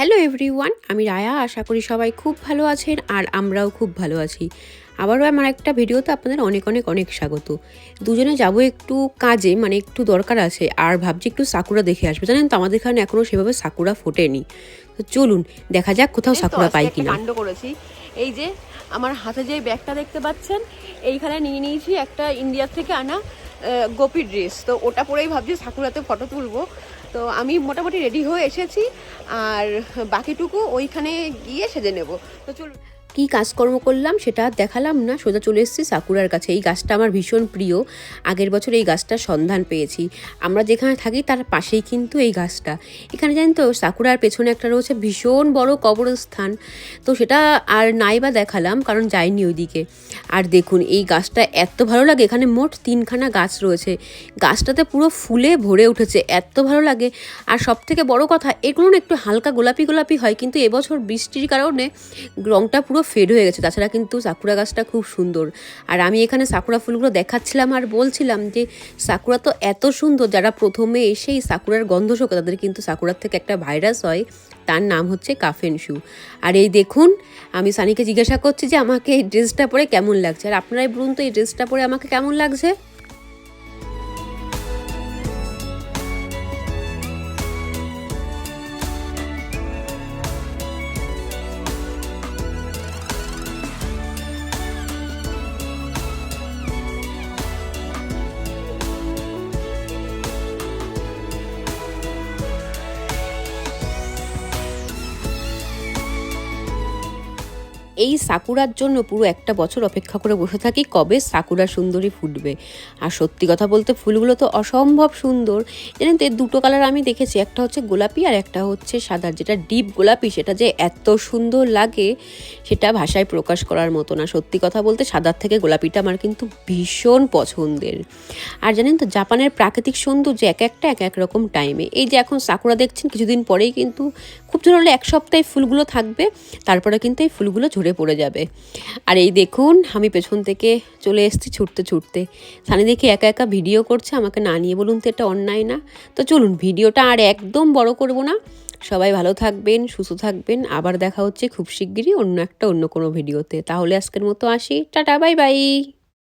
Hello everyone আমি রায়া আশা করি সবাই খুব ভালো আছেন আর আমরাও খুব ভালো আছি। আবারও আমার একটা ভিডিওতে আপনাদের অনেক অনেক অনেক স্বাগত। দুজনে যাব একটু কাজে মানে একটু দরকার আছে আর ভাবছি একটু সাকুরা দেখে আসবে। জানেন তো আমাদের এখানে এখনও সেভাবে সাকুরা ফোটেনি। তো চলুন দেখা যাক কোথাও সাকুরা পাই কিনা। কাণ্ড করেছি। এই যে আমার হাতে যে ব্যাগটা দেখতে পাচ্ছেন এইখানে নিয়ে নিয়েছি একটা ইন্ডিয়া থেকে আনা গোপি ড্রেস তো ওটা পরেই ভাবছি সাকুরাতে ফটো তুলবো। তো আমি মোটামুটি রেডি হয়ে এসেছি আর বাকিটুকু ওইখানে গিয়ে সেজে নেব। তো চলুন। কি কাজকর্ম করলাম সেটা দেখালাম না। সোজা চলে এসেছি সাকুরার কাছে। এই গাছটা আমার ভীষণ প্রিয়। আগের বছর এই গাছটার সন্ধান পেয়েছি। আমরা যেখানে থাকি তার পাশেই কিন্তু এই গাছটা। এখানে জানেন তো, সাকুরার পেছনে একটা রয়েছে ভীষণ বড় কবরস্থান। তো সেটা আর নাই বা দেখালাম, কারণ যাইনি ওইদিকে। আর দেখুন, এই গাছটা এত ভালো লাগে। এখানে মোট তিনখানা গাছ রয়েছে। গাছটাতে পুরো ফুলে ভরে উঠেছে। এত ভালো লাগে। আর সব থেকে বড় কথা, এগুলো একটু হালকা গোলাপি গোলাপি হয়, কিন্তু এবছর বৃষ্টির কারণে রংটা পুরো ফেড হয়ে গেছে। তাছাড়া কিন্তু সাকুরা গাছটা খুব সুন্দর। আর আমি এখানে সাকুরা ফুলগুলো দেখাচ্ছিলাম আর বলছিলাম যে সাকুরা তো এত সুন্দর, যারা প্রথমে এসেই সাকুরার গন্ধ শোকে তাদের কিন্তু সাকুরার থেকে একটা ভাইরাস হয়, তার নাম হচ্ছে কাফেনশু। আর এই দেখুন, আমি সানিকে জিজ্ঞাসা করছি যে, আমাকে এই ড্রেসটা পরে কেমন লাগছে? আর আপনারাই বলুন তো, এই ড্রেসটা পরে আমাকে কেমন লাগছে? এই সাকুরার জন্য পুরো একটা বছর অপেক্ষা করে বসে থাকি কবে সাকুরা সুন্দরী ফুটবে। আর সত্যি কথা বলতে ফুলগুলো তো অসম্ভব সুন্দর। জানেন তো দুটো কালার আমি দেখেছি, একটা হচ্ছে গোলাপি আর একটা হচ্ছে সাদা। যেটা ডিপ গোলাপি, সেটা যে এত সুন্দর লাগে, সেটা ভাষায় প্রকাশ করার মতো না। সত্যি কথা বলতে সাদার থেকে গোলাপিটা আমার কিন্তু ভীষণ পছন্দের। আর জানেন তো, জাপানের প্রাকৃতিক সৌন্দর্য এক একটা, এক এক রকম টাইমে এই যে এখন সাকুরা দেখছেন, কিছুদিন পরেই কিন্তু খুব জোর হলে এক সপ্তাহে ফুলগুলো থাকবে, তারপরে কিন্তু এই ফুলগুলো ঝরে পড়ে যাবে। আর এই দেখুন, আমি পেছন থেকে চলে এসেছি ছুটতে ছুটতে। সানি দেখি একা একা ভিডিও করছে, আমাকে না নিয়ে বলুন তো এটা অন্যায় না। তো চলুন, ভিডিওটা আর একদম বড় করব না। সবাই ভালো থাকবেন, সুস্থ থাকবেন। আবার দেখা হচ্ছে খুব শিগগিরই অন্য একটা, অন্য কোনো ভিডিওতে। তাহলে আজকের মতো আসি। Tata, bye bye.